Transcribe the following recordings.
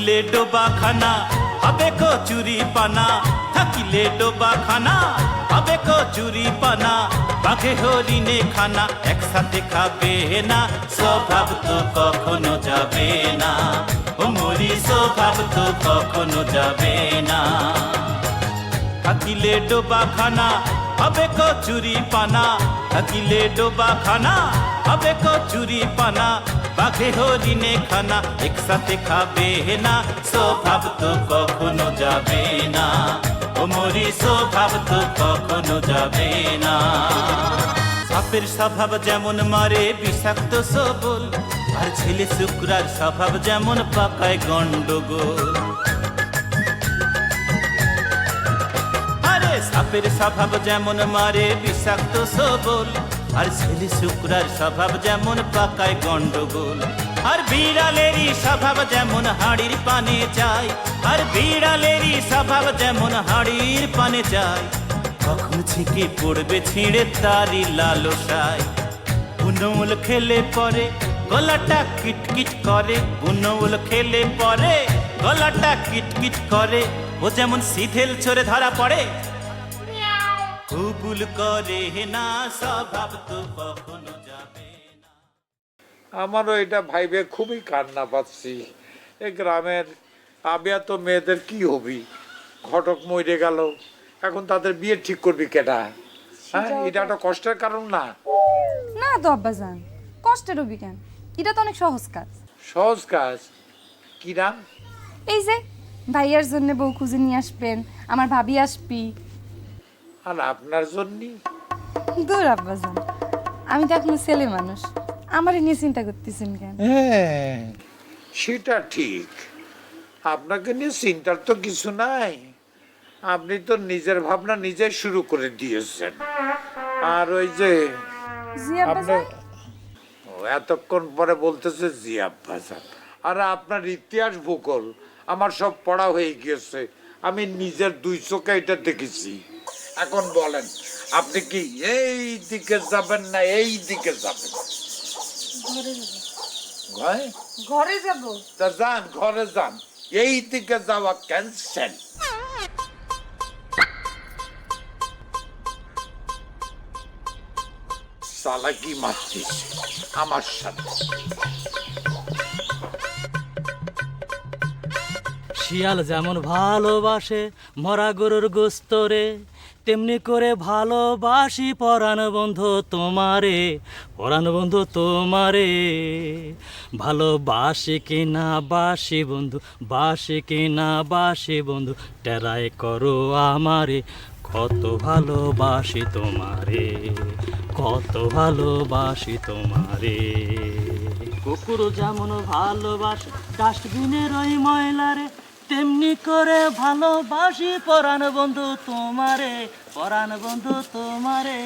থাকিলে ডোবা খানা হবে কচুরি পানা থাকিলে ডোবা খানা হবে কচুরি পানা বাঘে হরিণে খানা, একসাথে খাবে না, স্বভাব তো কখনো যাবে না। ও মরি স্বভাব তো কখনো যাবে না। থাকিলে ডোবা খানা হবে কচুরি পানা থাকিলে ডোবা খানা হবে কচুরি পানা বাঘে হরিণে খানা একসাথে খাবে না স্বভাব তো কখনো যাবে না ও মরি স্বভাব তো কখনো যাবে না সাপের স্বভাব যেমন মারে বিষাক্ত সবল আর ছেলে শুক্রার স্বভাব যেমন পাকায় গন্ডগোল আরে সাপের স্বভাব যেমন মারে বিষাক্ত সবল আর ছেলে শুক্রার স্বভাব যেমন পাকায় গন্ডগোল, আর বিড়ালেরই স্বভাব যেমন হাড়ির পানে যায় আর বিড়ালেরই স্বভাব যেমন হাড়ির পানে যায় কখন ছিকে পড়বে ছিঁড়ে তারি লালসায়। বুনমুল খেলে পরে গলাটা কিটকিট করে বুনমুল খেলে পরে গলাটা কিটকিট করে, ও যেমন সিধেল চড়ে ধরা পড়ে কুবুল করে না স্বভাব তো কখনো যাবে আমারও এটা ভাইবে খুবই কান্না পাচ্ছি। এ গ্রামের আবিয়া তো মেয়েদের কি হবি? ঘটক মরে গেল এখন তাদের বিয়ে ঠিক করবি কেটা হ্যাঁ এটা একটা কষ্টের কারণ না? না তো আব্বাজান কষ্টের অভিজ্ঞান। এটা তো অনেক সহজ কাজ। সহজ কাজ? কি নাম? এই যে ভাইয়ার জন্য বউ খুঁজে নিয়ে আসবেন আমার ভাবি আসবি। আর আপনার জন্য দূর আব্বাজান। আমি তো এখনও ছেলে মানুষ। আমার নিয়ে চিন্তা করতেছেন কেন? হ্যাঁ সেটা ঠিক। আপনাকে নিয়ে চিন্তার তো কিছু নাই। আপনি তো নিজের ভাবনা নিজে শুরু করে দিয়েছেন। আর ওই যে জি আব্বাজান। এতক্ষণ পরে বলতেছে জি আব্বাসান আর আপনার ইতিহাস ভূগোল আমার সব পড়া হয়ে গিয়েছে। আমি নিজের দুই চোখে এটা দেখেছি। এখন বলেন আপনি কি এই দিকে যাবেন না এই দিকে যাবেন? ঘরে? ঘরে? যাব। তা যান ঘরে যান। এই দিকে যাওয়া ক্যান্সেল সালাকি মারছিস আমার সাথে। শিয়াল যেমন ভালোবাসে মরা গরুর গোস্তরে তেমনি করে ভালোবাসি পরাণ বন্ধু তোমারে, পরাণ বন্ধু তোমারে। ভালোবাসি কি না বাসি বন্ধু, বাসি কি না বাসি বন্ধু, টেরাই করো আমারে। কত ভালোবাসি তোমারে, কত ভালোবাসি তোমারে। কুকুর যেমন ভালোবাসে, ডাস্টবিনের ওই ময়লারে তেমনি করে ভালোবাসি পরাণ বন্ধু তোমারে পরাণ বন্ধু তোমারে।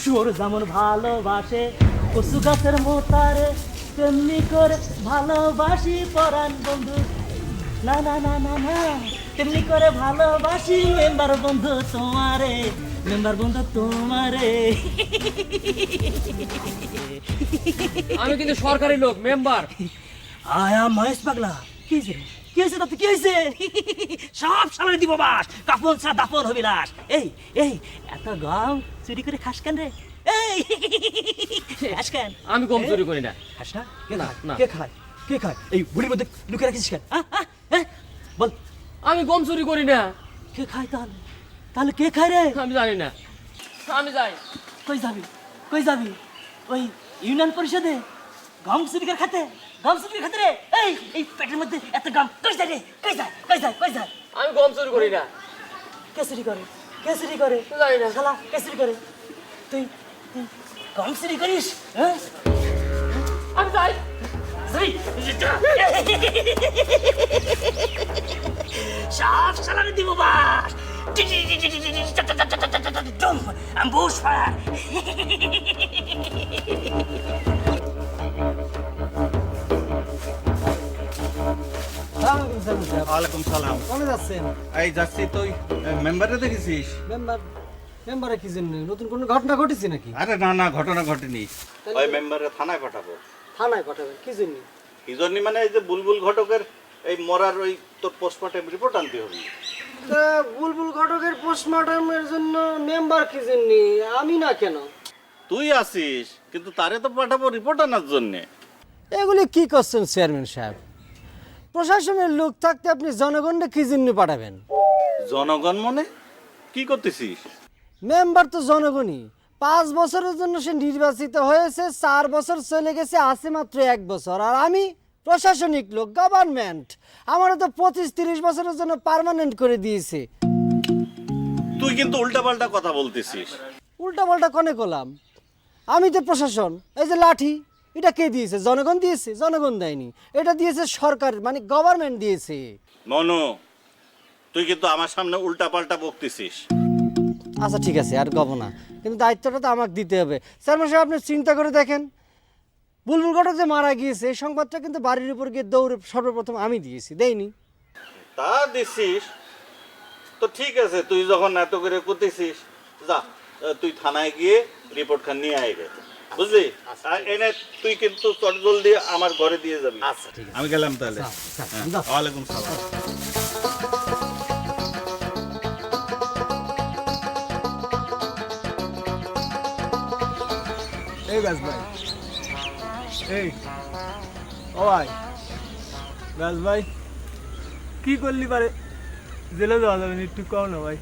সুর যেমন ভালোবাসে কচু গাছের মোতারে তেমনি করে ভালোবাসি পরাণ বন্ধু। না না না না না তেমনি করে ভালোবাসি মেম্বার বন্ধু তোমারে মেম্বার বন্ধু তোমারে। আমি কিন্তু সরকারি লোক মেম্বার। আয়া মহেশ পাগলা কি? কি হয়েছে তাতে কি হয়েছে সব সামনে দিব বাস। কাপন ছা দাপন হবি লাস এই এই এত গম চুরি করে খাস কেন রে? এই খাস কেন? আমি কম চুরি করি না। খাস না? কে না, কে খায়? কে খায়? এই বুড়ির মধ্যে লুকিয়ে রাখিস কেন? বল। আমি কম চুরি করি না। কে খায় তাহলে? তাহলে কে খায় রে? আমি জানি না। আমি যাই। কই যাবি? কই যাবি? ওই ইউনিয়ন পরিষদে গম চুরি করে খাতে? গম চুরি করে খাতে রে এই এই পেটের মধ্যে এত গম কই যায় রে কই যায় কই যায় কই যায় আমি কম চুরি করি না কে চুরি করে কে চুরি করে জানি না। শালা কে চুরি করে তুই তুই গম চুরি করিস হ্যাঁ আমি যাই। সব সালামে দিব বাস অ্যাম্বুশ ফায়ার ওয়ালাইকুম সালাম। কোনে যাচ্ছেন এই যাচ্ছি তুই মেম্বারে দেখেছিস? মেম্বার মেম্বারে কি জন্য? নতুন কোনো ঘটনা ঘটেছে নাকি? আরে না না ঘটনা ঘটেনি। ওই মেম্বারে থানায় পাঠাবো। থানায় পাঠাবেন কি জন্য? কি জন্য মানে এই যে বুলবুল ঘটকের এই মরার ওই তোর পোস্টমর্টম রিপোর্ট আনতে হবে। তা বুলবুল ঘটকের পোস্টমর্টমের জন্য মেম্বার কি জন্যে? আমি না কেন? তুই আসিস কিন্তু তারে তো পাঠাবো রিপোর্ট আনার জন্যে। এগুলি কি করছেন চেয়ারম্যান সাহেব? প্রশাসনের লোক থাকতে আপনি জনগণকে কি জন্য পাঠাবেন? জনগণ মনে? কি করতেছিস? মেম্বার তো জনগণই। পাঁচ বছরের জন্য সে নির্বাচিত হয়েছে চার বছর চলে গেছে আছে মাত্র এক বছর। আর আমি প্রশাসনিক লোক গভর্নমেন্ট আমার তো পঁচিশ তিরিশ বছরের জন্য পার্মানেন্ট করে দিয়েছে। তুই কিন্তু উল্টাপাল্টা কথা বলতেছিস। উল্টা পাল্টা কনে করলাম? আমি তো প্রশাসন এই যে লাঠি। এটা কে দিয়েছে? জনগণ দিয়েছে? জনগণ দেয়নি। এটা দিয়েছে সরকার মানে গভর্নমেন্ট দিয়েছে। মনু তুই কিন্তু আমার সামনে উল্টাপাল্টা বকতেছিস। আচ্ছা ঠিক আছে আর গব না। কিন্তু দায়িত্বটা তো আমাকে দিতে হবে। চেয়ারম্যান সাহেব আপনি চিন্তা করে দেখেন। বুলবুল ঘটক যে মারা গিয়েছে এই সংবাদটা কিন্তু বাড়ির উপর গিয়ে দৌড়ে সর্বপ্রথম আমি দিয়েছি দেইনি। তা দিছিস? তো ঠিক আছে তুই যখন এত করে করতেছিস যা তুই থানায় গিয়ে রিপোর্ট খান নিয়ে আয় বুঝলি? এনে তুই কিন্তু চটজল দিয়ে আমার ঘরে দিয়ে যাবি। আচ্ছা আমি গেলাম তাহলে। হ্যাঁ, ওয়ালাইকুম সালাম। এই ব্যাস ভাই। এই ও ভাই। ব্যাস ভাই কি করলি পারে? জেলে যাওয়া যাবে না, একটু কম না ভাই।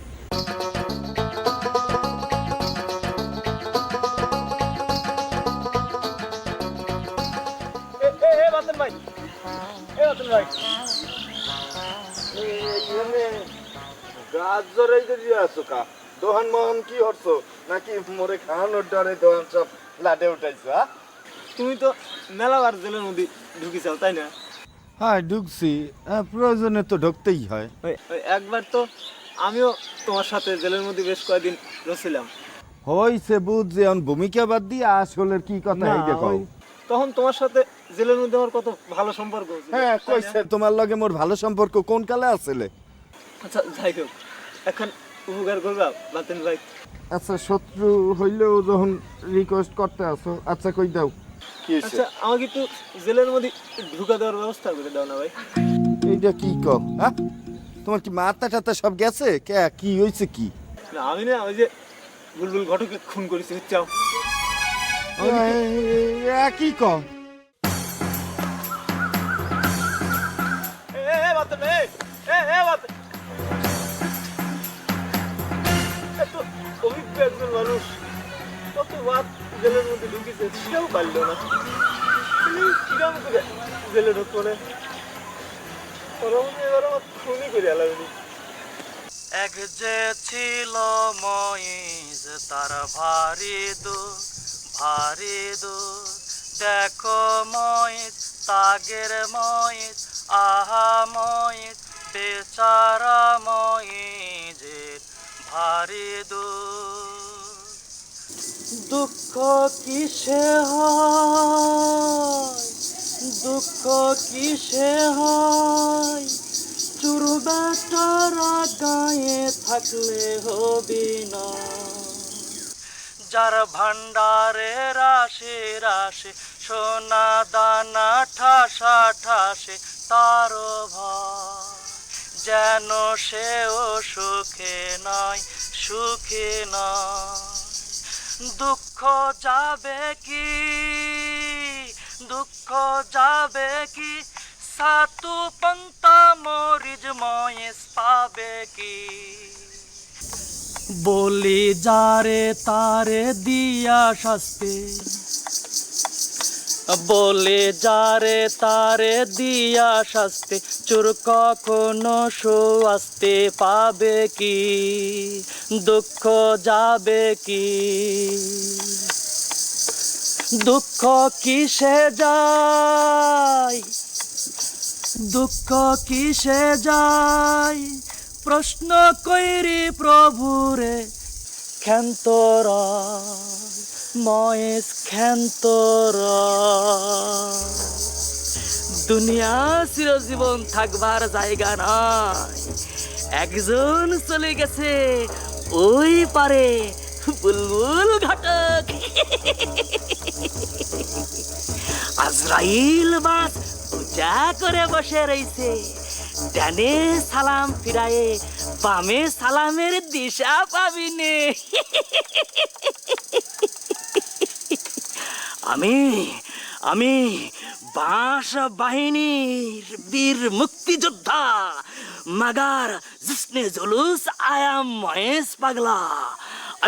গাছ জরাই দিয়ে আছো কা দোহান মোহন কি হরছো? নাকি মোরে খাওয়ানোর ডরে দোহান সব লাটে উঠাইছো হ্যাঁ তুমি তো মেলাবার জেলের মধ্যে ঢুকিছাও তাই না? হ্যাঁ ঢুকছি। হ্যাঁ প্রয়োজনে তো ঢুকতেই হয়। একবার তো আমিও তোমার সাথে জেলের মধ্যে বেশ কয়েকদিন রছিলাম হইছে বুঝ যে এখন ভূমিকা বাদ দিয়ে আসলে কি কথা এই দেখো। তখন তোমার সাথে জেলের মধ্যে আমার কত ভালো সম্পর্ক হ্যাঁ কইছে তোমার লগে মোর ভালো সম্পর্ক কোন কালে আসলে? আচ্ছা যাই হোক এখন উপকার করবা বাতেন ভাই। আচ্ছা শত্রু হইলেও যখন রিকোয়েস্ট করতে আসো আচ্ছা কই দাও। কি আচ্ছা আমাকে একটু জেলের মধ্যে ঢুকা দেওয়ার ব্যবস্থা করে দাও না ভাই। এইটা কি কও হ্যাঁ? তোমার কি মাথা টাথা সব গেছে? কে কি হইছে কি? না আমি না ওই যে বুলবুল ঘটকে খুন করেছি চাও কি এত অভিজ্ঞ একজন মানুষ। কত বাদ জেলের মধ্যে ঢুকেছে সেটাও পারল না। তুমি কিরম করে জেলে ঢুকবো না ওরা এবার আমার খুনই করে আলাদা এক যে ছিল মহিষ তার ভারী দুধ ভারী দুধ দেখো মহিষ তাগের মহিষ আহা মহিষ বেচারা মহিষের ভারী দুধ দুঃখ কিসে হয়? দুঃখ কিসে হয়? চুরু বেটারা গায়ে থাকলে হবি না। যার ভান্ডারে রাশে রাশে, সোনা দানা ঠাসা ঠাসে ভয়। যেন সেও সুখে নয় সুখে নয়। দুঃখ যাবে কি? দুঃখ যাবে কি? সাতু পন্তা মরিজ ময়েস পাবে কি? বলি, যারে তারে দিয়া শাস্তি। বলে, যারে তারে দিয়া শাস্তি, চোর কখনো আসতে পাবে কি? দুঃখ যাবে কি? দুঃখ কিসে যায়? দুঃখ কিসে যায়? প্রশ্ন কইরি প্রভুরে ক্ষন্তর ময়েস ক্ষন্তর দুনিয়া চিরজীবন থাকবার জায়গা নয় একজন চলে গেছে, ওই পারে বুলবুল ঘটক। আজরাইল বাস পূজা করে বসে রইছে। ডানে সালাম ফিরায়ে বামে সালামের দিশা পাবি নে। আমি আমি বাঁশ বাহিনীর বীর মুক্তিযোদ্ধা মাগার জিসনে জুলুস আয়াম মহেশ পাগলা।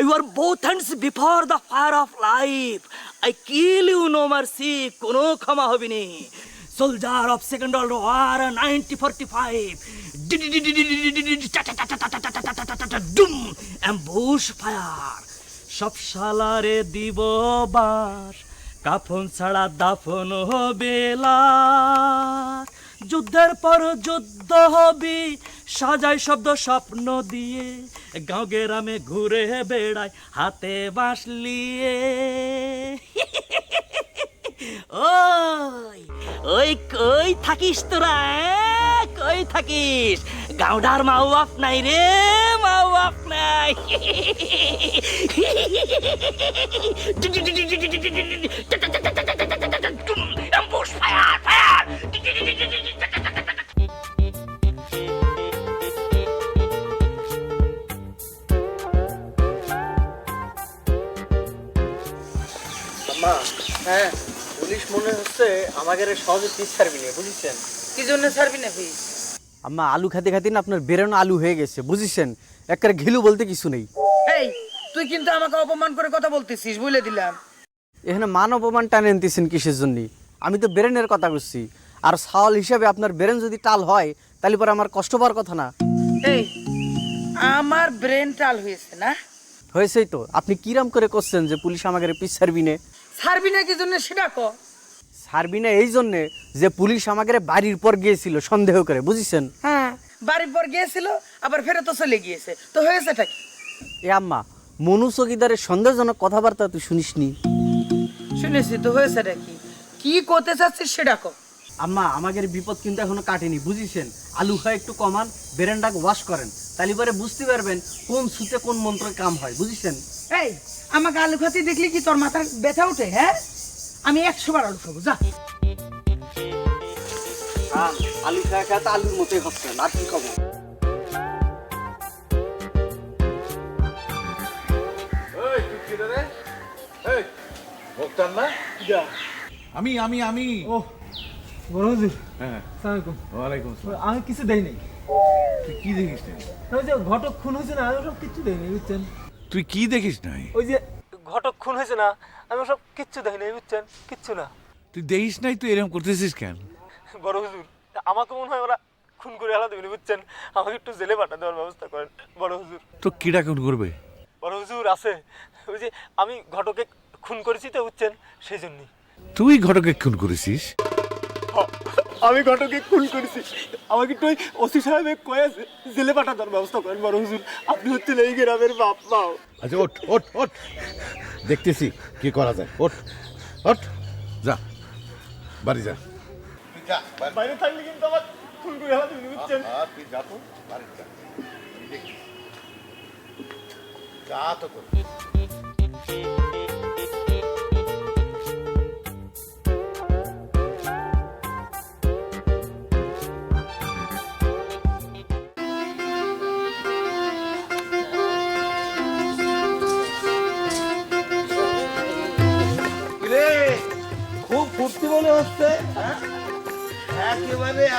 I were both hands before the fire of life. I kill you no mercy, কোনো ক্ষমা হবে নি। Soldier of second world war ninety five doom fire সব সালারে দিব বাস কাফন ছাড়া দাফন হবে। যুদ্ধের পর যুদ্ধ হবে সাজাই শব্দ স্বপ্ন দিয়ে গাঁও গ্রামে ঘুরে বেড়ায় হাতে বাঁশলিয়ে ওই ওই কই থাকিস তোরা এ? কই থাকিস? গাউডার মাও বাপ নাই রে, মাও বাপ নাই। মা হ্যাঁ? পুলিশ মনে হচ্ছে আমাদের সহজে পিস ছাড়বি না বুঝেছেন? কি জন্য ছাড়বি না আম্মা আলু খেতে খেতে না আপনার বেরোনো আলু হয়ে গেছে বুঝেছেন? একবারে ঘিলু বলতে কিছু নেই। এই তুই কিন্তু আমাকে অপমান করে কথা বলতেছিস বুঝলে দিলাম। এখানে মান অপমান টানে আনতেছেন কিসের জন্য? আমি তো ব্রেনের কথা করছি। আর সাওয়াল হিসাবে আপনার ব্রেন যদি টাল হয় তাহলে পরে আমার কষ্ট পাওয়ার কথা না। এই আমার ব্রেন টাল হয়েছে না? হয়েছেই তো। আপনি কিরাম করে করছেন যে পুলিশ আমাকে পিস ছাড়বি না? ছাড়বি না কি জন্য সেটা ক। ছাড়বি না এই জন্যে যে পুলিশ আমাকে বাড়ির পর গিয়েছিল সন্দেহ করে বুঝেছেন? হ্যাঁ বাড়ির পর গিয়েছিল আবার ফেরত চলে গিয়েছে। তো হয়েছেটা কি? এ আম্মা মনু চকিদারের সন্দেহজনক কথাবার্তা তুই শুনিসনি? শুনেছি তো হয়েছেটা কি? কি করতে চাচ্ছিস সেটা ক। আম্মা আমাদের বিপদ কিন্তু এখনও কাটেনি বুঝিছেন? আলু হয় একটু কমান বেরেন্ডাকে ওয়াশ করেন। তাহলে পরে বুঝতে পারবেন কোন সুতে কোন মন্ত্রে কাম হয় বুঝিছেন? এই আমাকে আলু খাতে দেখলি কি তোর মাথার ব্যথা ওঠে হ্যাঁ? আমি একশো বার আলু খাব যা। আলু খায় খায় আলুর মতোই হচ্ছে আর কি খাব আমি আমি আমি। ও বড় হুজুর। হ্যাঁ। ওয়ালাইকুম আসসালাম আমি কিছু দেই নাই। তুই কি দেখিস ওই যে ঘটক খুন হয়েছে না আমি সব কিচ্ছু দেয়নি বুঝছেন? তুই কি দেখিস নাই? ওই যে ঘটক খুন হয়েছে না আমি সব কিচ্ছু দেই নাই বুঝছেন? কিচ্ছু না। তুই দেখিস নাই তুই এরকম করতেছিস কেন? বড় হুজুর আমাকে মনে হয় ওরা খুন করে আলাদা দেবেন বুঝছেন? আমাকে একটু জেলে পাঠা দেওয়ার ব্যবস্থা করেন বড় হুজুর। তো কিরা কোন করবে? বড় হুজুর আছে। ওই যে আমি ঘটকে খুন করেছি তো বুঝছেন? সেই জন্যই। তুই ঘটকে খুন করেছিস? আমি ঘটকে খুন করেছি। আমাকে একটু ওই ওসি সাহেব কয়ে জেলে পাঠা দেওয়ার ব্যবস্থা করেন বড় হুজুর আপনি হচ্ছেন এই গ্রামের বাপ মাও আচ্ছা ওঠ ওঠ ওঠ। দেখতেছি কি করা যায়। ওঠ ওঠ যা বাড়ি যা। বাইরে থাকলে কিন্তু আমার খুন করে দেবেন বুঝছেন? তুই যা তো বাড়ি যা। যা তো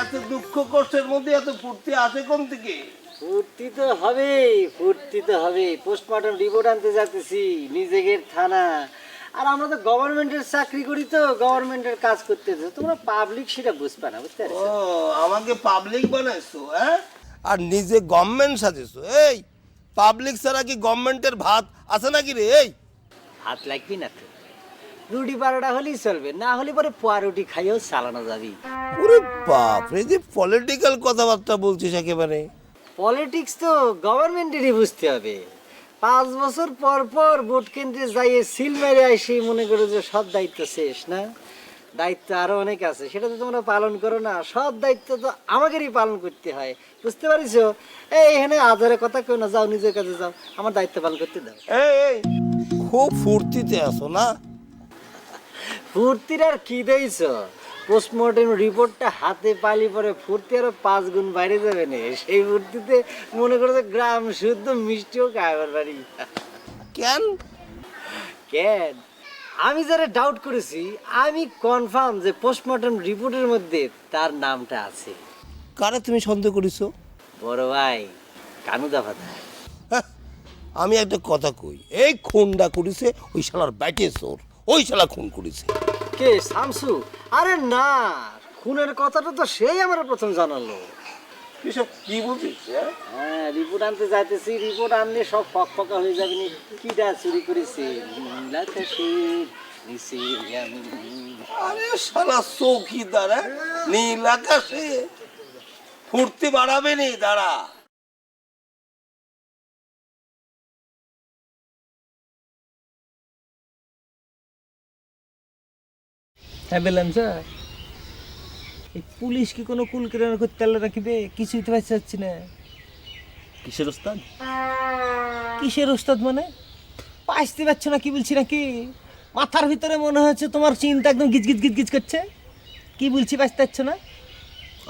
এত দুঃখ কষ্টের মধ্যে এত ফুর্তি আসে কোন থেকে? ফুর্তি তো হবে ফুর্তি তো হবে পোস্টমর্টম রিপোর্ট আনতে যাচ্ছি নিজেদের থানা। আর আমরা তো গভর্নমেন্টের চাকরি করি তো গভর্নমেন্টের কাজ করতেছে। তোমরা পাবলিক সেটা বুঝবে না বুঝতে ও আমাকে পাবলিক বানাইছো হ্যাঁ? আর নিজে গভর্নমেন্ট সাজেছো এই? পাবলিক ছাড়া কি গভর্নমেন্টের ভাত আছে নাকি রে এই? হাত লাগবি না তো। রুটি বারোটা হলেই চলবে না হলে পরে পোয়া রুটি খাইয়েও চালানো যাবি। ওরে বাপ রে যে পলিটিক্যাল কথাবার্তা বলছিস একেবারে। পলিটিক্স তো গভর্নমেন্টেরই বুঝতে হবে। পাঁচ বছর পর পর ভোট কেন্দ্রে যাইয়ে সিল মেরে আসি মনে করে যে সব দায়িত্ব শেষ না? দায়িত্ব আরও অনেক আছে সেটা তো তোমরা পালন করো না। সব দায়িত্ব তো আমাদেরই পালন করতে হয় বুঝতে পারিস এই এখানে আধারে কথা কেউ না যাও নিজের কাছে যাও আমার দায়িত্ব পালন করতে দাও। এই এই খুব ফুর্তিতে আছো না? ফুর্তির আর কি দিয়েছ? পোস্টমর্টেম রিপোর্টটা হাতে পালি পরে ফুর্তি আরও পাঁচ গুণ বাইরে যাবে না। সেই ফুর্তিতে মনে করো যে গ্রাম শুদ্ধ মিষ্টিও খাবার বাড়ি। কেন? কেন? আমি যারা ডাউট করেছি আমি কনফার্ম যে পোস্টমর্টম রিপোর্টের মধ্যে তার নামটা আছে। কারে তুমি সন্দেহ করিছো? বড় ভাই কানুদা ভাতা হ্যাঁ, আমি একটা কথা কই। এই খুনটা করেছে ওই শালার ব্যাটে চোর। ওই শালা খুন করেছে। কে? শামসু? আরে না খুনের কথাটা তো সেই আমার প্রথম জানালো। এসব কি বলছিস? হ্যাঁ? হ্যাঁ রিপোর্ট আনতে যাইতেছি রিপোর্ট আনলে সব ফক ফকা হয়ে যাবে নি। কিটা চুরি করেছে। আরে শালা চৌকিদার হ্যাঁ? নীল আকাশে ফুর্তি বাড়াবে নি দাঁড়া। হ্যাঁ? বললাম স্যার এই পুলিশ কি কোনো কুল কিরানা করতে পারল নাকি কিছুই তো পারছি যাচ্ছি না। কিসের ওস্তাদ? কিসের ওস্তাদ মানে? পাইতে পারছ না কি বলছি নাকি? মাথার ভিতরে মনে হচ্ছে তোমার চিন্তা একদম গিজ গিজ গিজ গিজ করছে। কি বলছি বাঁচতে পারছ না?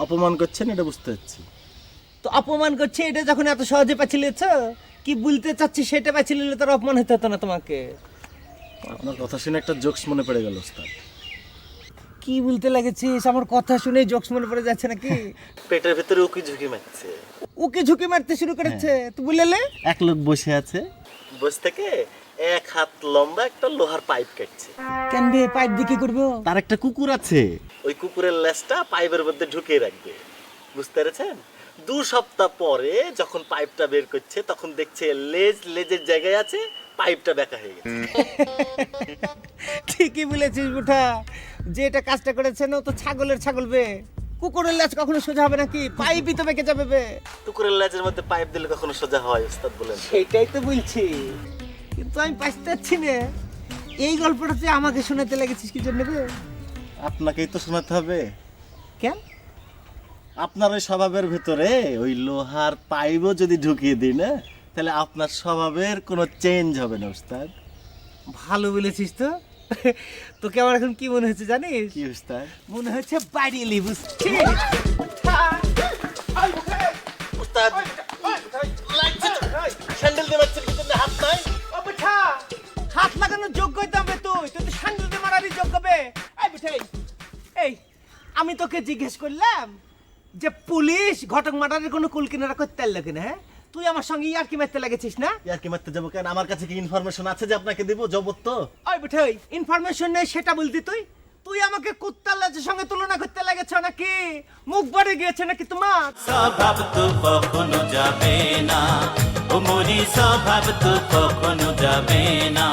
অপমান করছেন এটা বুঝতে পারছি। তো অপমান করছে এটা যখন এত সহজে পাচ্ছি লিয়েছ কি বলতে চাচ্ছি সেটা পাচ্ছি নিলে তার অপমান হতে হতো না তোমাকে। আপনার কথা শুনে একটা জোকস মনে পড়ে গেল ওস্তাদ। কি বলতে লাগেছিস? আমার কথা শুনে জোকস মনে পড়ে যাচ্ছে নাকি? পেটের ভিতরে উকি ঝুঁকি মারছে। ওকে ঝুঁকি মারতে শুরু করেছে। তুই বললে এক লোক বসে আছে। বসে থেকে এক হাত লম্বা একটা লোহার পাইপ কাটছে। কেন বে পাইপ দিয়ে কি করব? তার একটা কুকুর আছে। ওই কুকুরের লেজটা পাইপের মধ্যে ঢুকিয়ে রাখবে। বুঝতে পেরেছেন? দু সপ্তাহ পরে যখন পাইপটা বের করছে তখন দেখছে লেজ লেজের জায়গায় আছে পাইপটা বেঁকা হয়ে গেছে। ঠিকই বলেছিস বুঠা। যে এটা কাজটা করেছে না ও তো ছাগলের ছাগল বে। কুকুরের লেজ কখনো সোজা হবে নাকি? পাইপই তো বেঁকে যাবে বে। কুকুরের লেজের মধ্যে পাইপ দিলে কখনো সোজা হয় ওস্তাদ বলেন। সেটাই তো বলছি। কিন্তু আমি পাইতে পারছি না। এই গল্পটা তুই আমাকে শোনাতে লেগেছিস কি জন্য বে? আপনাকেই তো শোনাতে হবে। কেন? আপনার ওই স্বভাবের ভেতরে ওই লোহার পাইপও যদি ঢুকিয়ে দিই না তাহলে আপনার স্বভাবের কোনো চেঞ্জ হবে না ওস্তাদ। ভালো বলেছিস তো। তোকে আমার এখন কি মনে হচ্ছে জানিস? কি ওস্তাদ মনে হচ্ছে বাড়ি এলি স্যান্ডেল দিয়ে বাচ্চার ভিতরে হাত নাই ও হাত লাগানোর যোগ্য হইতে হবে তুই। তুই তো সান্ডেল দিয়ে মারারই যোগ্য বে। এই বেটা এই, এই আমি তোকে জিজ্ঞেস করলাম যে পুলিশ ঘটক মার্ডারের কোনো কুল কিনারা করতে পারল কিনা হ্যাঁ? তুই আমার সঙ্গে ইয়ার কি মারতে লেগেছিস না? ইয়ার কি মারতে যাব কেন? আমার কাছে কি ইনফরমেশন আছে যে আপনাকে দিব? জবত তো। ওই বেটা ওই ইনফরমেশন নেই সেটা বলতি তুই? তুই আমাকে কুত্তার লাজের সঙ্গে তুলনা করতে লেগেছ নাকি? মুখ বাড়ে গিয়েছে নাকি তোমার? স্বভাব তো কখনো যাবে না। ও মরি স্বভাব তো কখনো যাবে না।